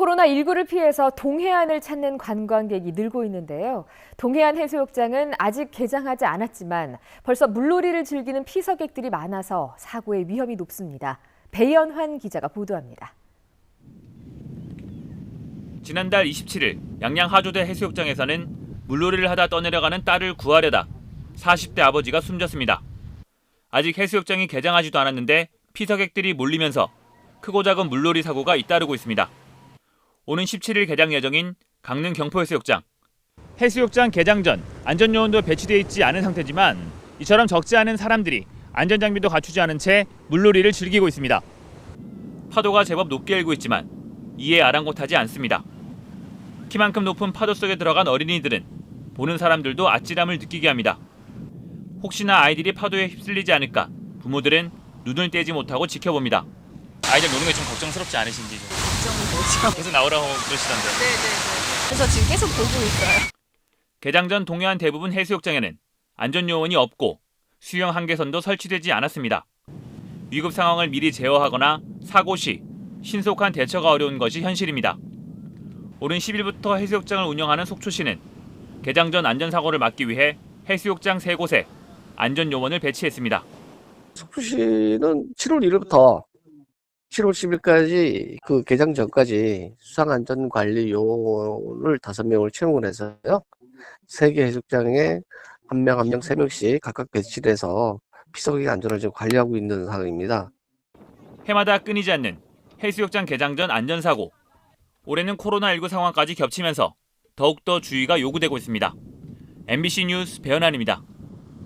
코로나19를 피해서 동해안을 찾는 관광객이 늘고 있는데요. 동해안 해수욕장은 아직 개장하지 않았지만 벌써 물놀이를 즐기는 피서객들이 많아서 사고의 위험이 높습니다. 배연환 기자가 보도합니다. 지난달 27일 양양 하조대 해수욕장에서는 물놀이를 하다 떠내려가는 딸을 구하려다 40대 아버지가 숨졌습니다. 아직 해수욕장이 개장하지도 않았는데 피서객들이 몰리면서 크고 작은 물놀이 사고가 잇따르고 있습니다. 오는 17일 개장 예정인 강릉 경포해수욕장. 해수욕장 개장 전 안전요원도 배치되어 있지 않은 상태지만 이처럼 적지 않은 사람들이 안전장비도 갖추지 않은 채 물놀이를 즐기고 있습니다. 파도가 제법 높게 일고 있지만 이에 아랑곳하지 않습니다. 키만큼 높은 파도 속에 들어간 어린이들은 보는 사람들도 아찔함을 느끼게 합니다. 혹시나 아이들이 파도에 휩쓸리지 않을까 부모들은 눈을 떼지 못하고 지켜봅니다. 아이들 노는 게 좀 걱정스럽지 않으신지 좀. 걱정이 되죠. 계속 나오라고 그러시던데. 네네네. 그래서 지금 계속 보고 있어요. 개장 전 동해안 대부분 해수욕장에는 안전 요원이 없고 수영 한계선도 설치되지 않았습니다. 위급 상황을 미리 제어하거나 사고 시 신속한 대처가 어려운 것이 현실입니다. 오는 10일부터 해수욕장을 운영하는 속초시는 개장 전 안전사고를 막기 위해 해수욕장 3곳에 안전 요원을 배치했습니다. 속초시는 7월 1일부터 7월 10일까지 그 개장 전까지 수상안전관리 요원을 5명을 채용을 해서요. 세 개 해수욕장에 한 명 한 명 세 명씩 각각 배치를 해서 피서객 안전을 지금 관리하고 있는 상황입니다. 해마다 끊이지 않는 해수욕장 개장 전 안전사고. 올해는 코로나19 상황까지 겹치면서 더욱더 주의가 요구되고 있습니다. MBC 뉴스 배현환입니다.